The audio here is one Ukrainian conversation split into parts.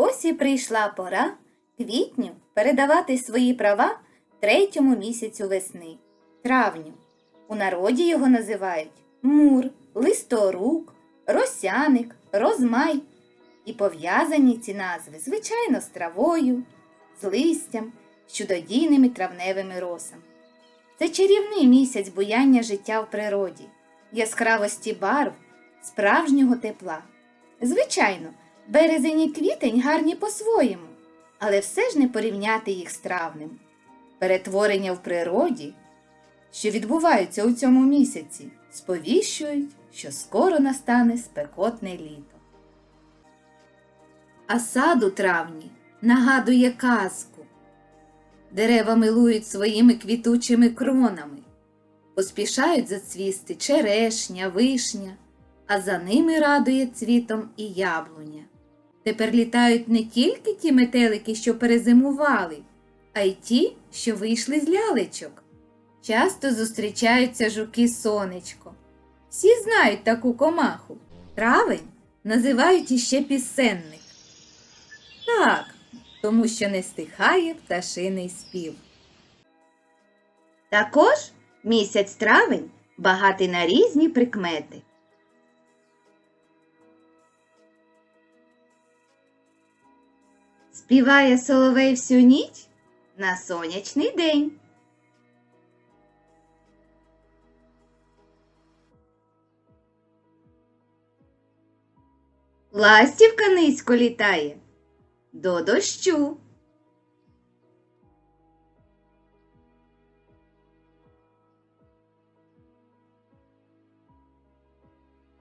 Ось і прийшла пора квітню передавати свої права третьому місяцю весни травню. У народі його називають мур, листорук, росяник, розмай. І пов'язані ці назви, звичайно, з травою, з листям, з чудодійними травневими росами. Це чарівний місяць буяння життя в природі, яскравості барв, справжнього тепла. Звичайно, березень і квітень гарні по-своєму, але все ж не порівняти їх з травнем. Перетворення в природі, що відбуваються у цьому місяці, сповіщують, що скоро настане спекотне літо. А сад у травні нагадує казку. Дерева милують своїми квітучими кронами, поспішають зацвісти черешня, вишня, а за ними радує цвітом і яблуня. Тепер літають не тільки ті метелики, що перезимували, а й ті, що вийшли з лялечок. Часто зустрічаються жуки сонечко. Всі знають таку комаху. Травень називають іще пісенник. Так, тому що не стихає пташиний спів. Також місяць травень багатий на різні прикмети. Співає соловей всю ніч на сонячний день. Ластівка низько літає до дощу.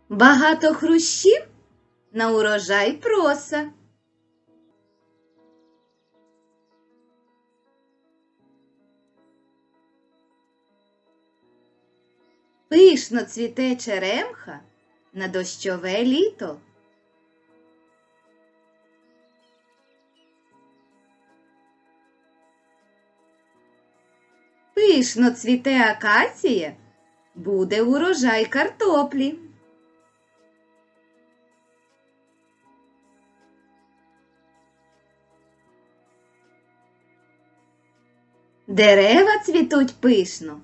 Багато хрущів на урожай проса. Пишно цвіте черемха на дощове літо. Пишно цвіте акація, буде урожай картоплі. Дерева цвітуть пишно,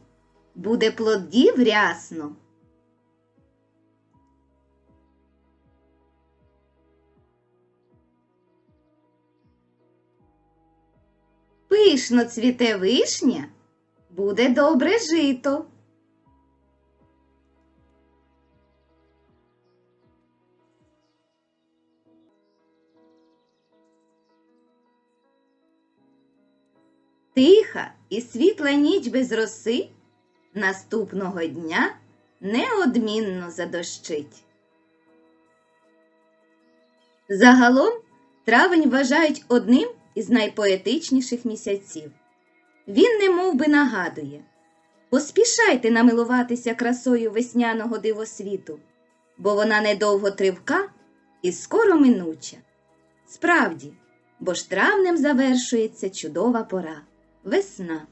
буде плодів рясно. Пишно цвіте вишня, буде добре жито. Тиха і світла ніч без роси наступного дня неодмінно задощить. Загалом травень вважають одним із найпоетичніших місяців. Він немов би нагадує поспішайте намилуватися красою весняного дивосвіту, бо вона недовго тривка і скоро минуча. Справді, бо ж травнем завершується чудова пора весна.